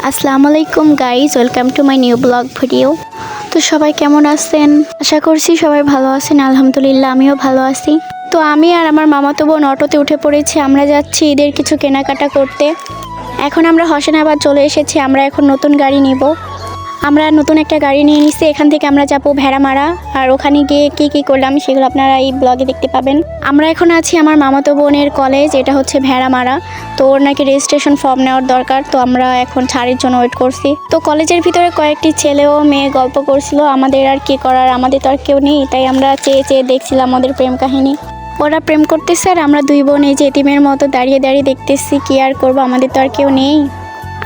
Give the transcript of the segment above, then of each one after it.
আসসালামু আলাইকুম guys welcome to my new blog video তো সবাই কেমন আছেন? আশা করছি সবাই ভালো আছেন। আলহামদুলিল্লাহ, আমিও ভালো আছি। তো আমি আর আমার মামাতো বোন অটোতে উঠে পড়েছি। আমরা যাচ্ছি ঈদের কিছু কেনাকাটা করতে। এখন আমরা হোসেনাবাদ চলে এসেছি। আমরা এখন নতুন গাড়ি নিব। আমরা নতুন একটা গাড়ি নিয়ে নিচ্ছি এখান থেকে আমরা যাব ভেড়ামারা। আর ওখানে গিয়ে কী কী করলাম সেগুলো আপনারা এই ব্লগে দেখতে পাবেন। আমরা এখন আছি আমার মামাতো বোনের কলেজ এটা হচ্ছে ভেড়ামারা। তো ওর নাকি রেজিস্ট্রেশন ফর্ম নেওয়ার দরকার, তো আমরা এখন ছাড়ের জন্য ওয়েট করছি। তো কলেজের ভিতরে কয়েকটি ছেলে ও মেয়ে গল্প করছিল, আমাদের আর কি করার, আমাদের তো আর কেউ নেই, তাই আমরা চেয়ে চেয়ে দেখছিলাম আমাদের প্রেম কাহিনী। ওরা প্রেম করতেছে আর আমরা দুই বোন এই যে এতিমের মতো দাঁড়িয়ে দাঁড়িয়ে দেখতেছি, কি আর করব, আমাদের তো আর কেউ নেই।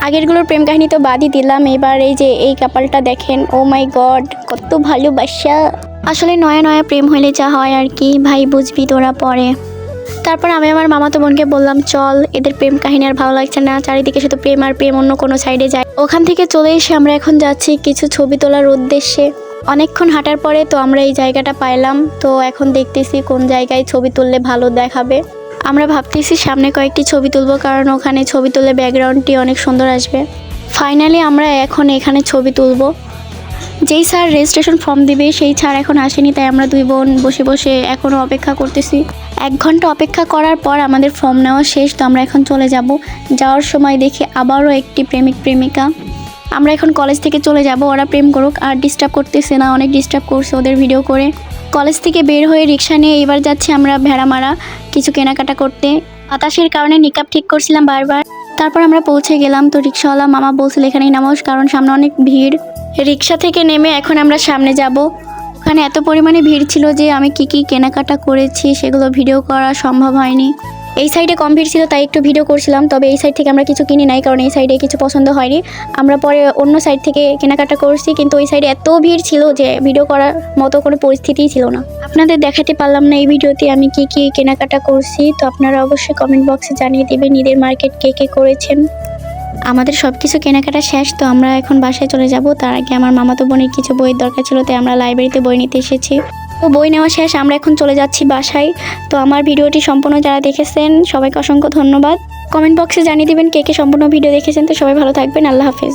আগেরগুলোর প্রেম কাহিনী তো বাদই দিলাম। এবার এই যে এই কাপালটা দেখেন ও মাই গড কত ভালোবাসা। আসলে নয়া নয়া প্রেম হইলে যা হয় আর কি, ভাই বুঝবি তোরা পরে। তারপর আমি আমার মামাতো বোনকে বললাম, চল, এদের প্রেম কাহিনী আর ভালো লাগছে না, চারিদিকে শুধু প্রেম আর প্রেম, অন্য কোনো সাইডে যায়। ওখান থেকে চলে এসে আমরা এখন যাচ্ছি কিছু ছবি তোলার উদ্দেশ্যে। অনেকক্ষণ হাঁটার পরে তো আমরা এই জায়গাটা পাইলাম, তো এখন দেখতেছি কোন জায়গায় ছবি তুললে ভালো দেখাবে। আমরা ভাবতেছি সামনে কয়েকটি ছবি তুলবো, কারণ ওখানে ছবি তুললে ব্যাকগ্রাউন্ডটি অনেক সুন্দর আসবে। ফাইনালি আমরা এখন এখানে ছবি তুলব। যেই স্যার রেজিস্ট্রেশন ফর্ম দিবে, সেই স্যার এখন আসেনি, তাই আমরা দুই বোন বসে বসে এখনও অপেক্ষা করতেছি। এক ঘণ্টা অপেক্ষা করার পর আমাদের ফর্ম নেওয়া শেষ, তো আমরা এখন চলে যাব। যাওয়ার সময় দেখি আবারও একটি প্রেমিক, প্রেমিকা। আমরা এখন কলেজ থেকে চলে যাব, ওরা প্রেম করুক, আর ডিস্টার্ব করতেছে না, অনেক ডিস্টার্ব করছে ওদের ভিডিও করে। কলেজ থেকে বের হয়ে রিক্সা নিয়ে এবার যাচ্ছি আমরা ভেড়ামারা কিছু কেনাকাটা করতে। বাতাসের কারণে নিকাপ ঠিক করছিলাম বারবার। তারপর আমরা পৌঁছে গেলাম, তো রিক্সাওয়ালা মামা বলছিল, এখানেই নামাজ কারণ সামনে অনেক ভিড়। রিক্সা থেকে নেমে এখন আমরা সামনে যাব। ওখানে এত পরিমাণে ভিড় ছিল যে আমি কি কি কেনাকাটা করেছি, সেগুলো ভিডিও করা সম্ভব হয়নি। এই সাইডে কম ভিড় ছিল, তাই একটু ভিডিও করছিলাম। তবে এই সাইড থেকে আমরা কিছু কিনি নাই, কারণ এই সাইডে কিছু পছন্দ হয়নি। আমরা পরে অন্য সাইড থেকে কেনাকাটা করছি, কিন্তু ওই সাইডে এত ভিড় ছিল যে ভিডিও করার মতো কোনো পরিস্থিতিই ছিল না। আপনাদের দেখাতে পারলাম না এই ভিডিওতে আমি কি কি কেনাকাটা করছি, তো আপনারা অবশ্যই কমেন্ট বক্সে জানিয়ে দেবেন, ঈদের মার্কেট কে কে করেছেন। আমাদের সব কিছু কেনাকাটা শেষ, তো আমরা এখন বাসায় চলে যাব। তার আগে আমার মামাতো বোনের কিছু বইয়ের দরকার ছিল, তাই আমরা লাইব্রেরিতে বই নিতে এসেছি। তো বই নেওয়া শেষ, আমরা এখন চলে যাচ্ছি বাসায়। তো আমার ভিডিওটি সম্পূর্ণ যারা দেখেছেন, সবাইকে অসংখ্য ধন্যবাদ। কমেন্ট বক্সে জানিয়ে দেবেন কে কে সম্পূর্ণ ভিডিও দেখেছেন। তো সবাই ভালো থাকবেন, আল্লাহ হাফেজ।